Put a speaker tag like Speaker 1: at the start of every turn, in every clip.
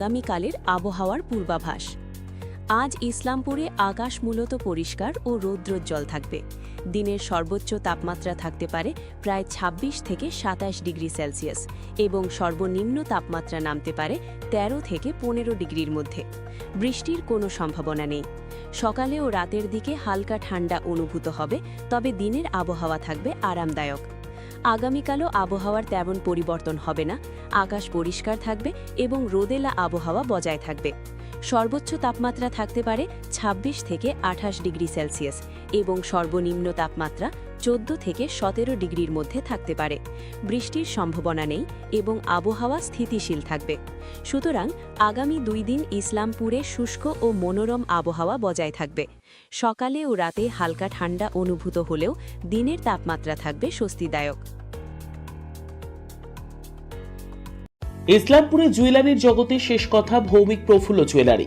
Speaker 1: আগামীকালের আবহাওয়ার পূর্বাভাস। আজ ইসলামপুরে আকাশ মূলত পরিষ্কার ও রৌদ্রোজ্জ্বল থাকবে। দিনের সর্বোচ্চ তাপমাত্রা থাকতে পারে প্রায় ২৬ থেকে সাতাশ ডিগ্রি সেলসিয়াস এবং সর্বনিম্ন তাপমাত্রা নামতে পারে ১৩ থেকে পনেরো ডিগ্রির মধ্যে। বৃষ্টির কোনো সম্ভাবনা নেই। সকালে ও রাতের দিকে হালকা ঠান্ডা অনুভূত হবে, তবে দিনের আবহাওয়া থাকবে আরামদায়ক। আগামীকালও আবহাওয়ার তেমন পরিবর্তন হবে না। আকাশ পরিষ্কার থাকবে এবং রোদেলা আবহাওয়া বজায় থাকবে। সর্বোচ্চ তাপমাত্রা থাকতে পারে ২৬ থেকে আঠাশ ডিগ্রি সেলসিয়াস এবং সর্বনিম্ন তাপমাত্রা ১৪ থেকে সতেরো ডিগ্রির মধ্যে থাকতে পারে। বৃষ্টির সম্ভাবনা নেই এবং আবহাওয়া স্থিতিশীল থাকবে। সুতরাং আগামী দুই দিন ইসলামপুরে শুষ্ক ও মনোরম আবহাওয়া বজায় থাকবে। সকালে ও রাতে হালকা ঠান্ডা অনুভূত হলেও দিনের তাপমাত্রা থাকবে স্বস্তিদায়ক।
Speaker 2: ইসলামপুরে জুয়েলারির জগতে শেষ কথা ভৌমিক প্রফুল্ল জুয়েলারি।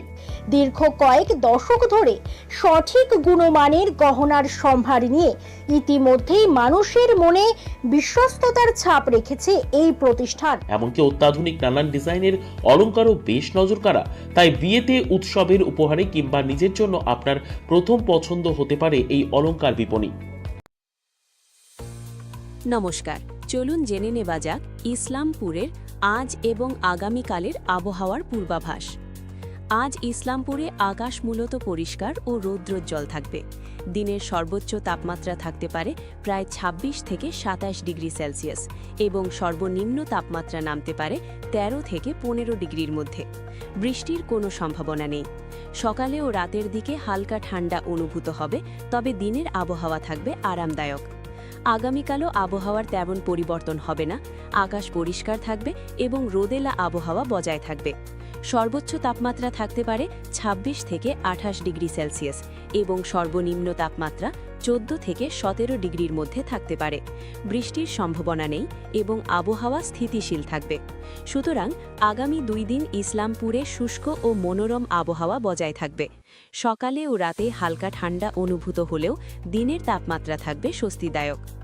Speaker 3: দীর্ঘ কয়েক দশক ধরে সঠিক গুণমানের গহনার সম্ভার নিয়ে ইতিমধ্যেই মানুষের মনে বিশ্বস্ততার ছাপ রেখেছে এই প্রতিষ্ঠান।
Speaker 2: এমনকি অত্যাধুনিক নানান ডিজাইনের অলঙ্কারও বেশ নজর কাড়া তাই বিয়েতে উৎসবের উপহারে কিংবা নিজের জন্য আপনার প্রথম পছন্দ হতে পারে এই অলংকার বিপণী।
Speaker 1: নমস্কার চলুন জেনে নেওয়া যাক ইসলামপুরের আজ এবং আগামীকালের আবহাওয়ার পূর্বাভাস। আজ ইসলামপুরে আকাশ মূলত পরিষ্কার ও রৌদ্রোজ্জ্বল থাকবে। দিনের সর্বোচ্চ তাপমাত্রা থাকতে পারে প্রায় ২৬ থেকে সাতাশ ডিগ্রি সেলসিয়াস এবং সর্বনিম্ন তাপমাত্রা নামতে পারে ১৩ থেকে পনেরো ডিগ্রির মধ্যে। বৃষ্টির কোনো সম্ভাবনা নেই। সকালে ও রাতের দিকে হালকা ঠান্ডা অনুভূত হবে, তবে দিনের আবহাওয়া থাকবে আরামদায়ক। আগামীকালও আবহাওয়ার তেমন পরিবর্তন হবে না। আকাশ পরিষ্কার থাকবে এবং রোদেলা আবহাওয়া বজায় থাকবে। সর্বোচ্চ তাপমাত্রা থাকতে পারে ২৬ থেকে আঠাশ ডিগ্রি সেলসিয়াস এবং সর্বনিম্ন তাপমাত্রা ১৪ থেকে সতেরো ডিগ্রির মধ্যে থাকতে পারে। বৃষ্টির সম্ভাবনা নেই এবং আবহাওয়া স্থিতিশীল থাকবে। সুতরাং আগামী দুই দিন ইসলামপুরে শুষ্ক ও মনোরম আবহাওয়া বজায় থাকবে। সকালে ও রাতে হালকা ঠান্ডা অনুভূত হলেও দিনের তাপমাত্রা থাকবে স্বস্তিদায়ক।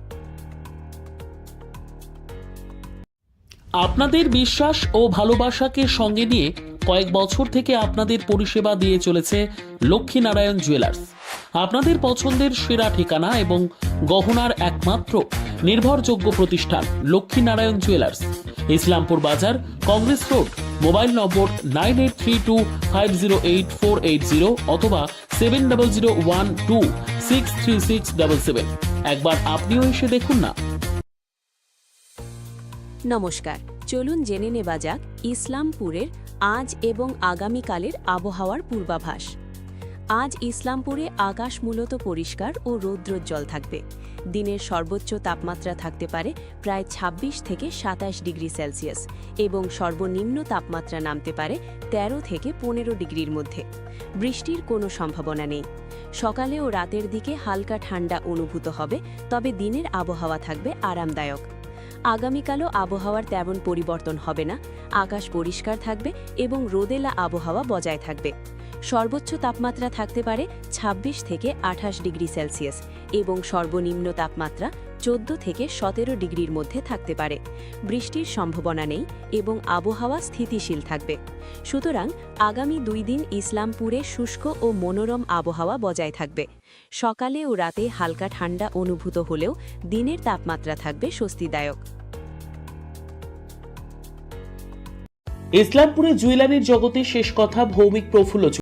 Speaker 2: আপনাদের বিশ্বাস ও ভালোবাসাকে সঙ্গে নিয়ে কয়েক বছর থেকে আপনাদের পরিষেবা দিয়ে চলেছে লক্ষ্মীনারায়ণ জুয়েলার্স। আপনাদের পছন্দের সেরা ঠিকানা এবং গহনার একমাত্র নির্ভরযোগ্য প্রতিষ্ঠান Lakshminarayan jewellers. Islampur Bazar, Congress road, mobile number nine eight three two five zero eight four eight zero অথবা seven double zero one two six three six double seven. একবার আপনিও এসে দেখুন না।
Speaker 1: নমস্কার, চলুন জেনে নেওয়া যাক ইসলামপুরের আজ এবং আগামীকালের আবহাওয়ার পূর্বাভাস। আজ ইসলামপুরে আকাশ মূলত পরিষ্কার ও রৌদ্রোজ্জ্বল থাকবে। দিনের সর্বোচ্চ তাপমাত্রা থাকতে পারে প্রায় ২৬ থেকে সাতাশ ডিগ্রি সেলসিয়াস এবং সর্বনিম্ন তাপমাত্রা নামতে পারে ১৩ থেকে পনেরো ডিগ্রির মধ্যে। বৃষ্টির কোনো সম্ভাবনা নেই। সকালে ও রাতের দিকে হালকা ঠান্ডা অনুভূত হবে, তবে দিনের আবহাওয়া থাকবে আরামদায়ক। আগামীকালও আবহাওয়ার তেমন পরিবর্তন হবে না। আকাশ পরিষ্কার থাকবে এবং রোদেলা আবহাওয়া বজায় থাকবে। সর্বোচ্চ তাপমাত্রা থাকতে পারে ২৬ থেকে আঠাশ ডিগ্রি সেলসিয়াস এবং সর্বনিম্ন তাপমাত্রা ১৪ থেকে সতেরো ডিগ্রির মধ্যে থাকতে পারে। বৃষ্টির সম্ভাবনা নেই এবং আবহাওয়া স্থিতিশীল থাকবে। সুতরাং আগামী দুই দিন ইসলামপুরে শুষ্ক ও মনোরম আবহাওয়া বজায় থাকবে। সকালে ও রাতে হালকা ঠান্ডা অনুভূত হলেও দিনের তাপমাত্রা থাকবে স্বস্তিদায়ক।
Speaker 2: ইসলামপুরে জুয়েলারির জগতে শেষ কথা ভৌমিক প্রফুল্ল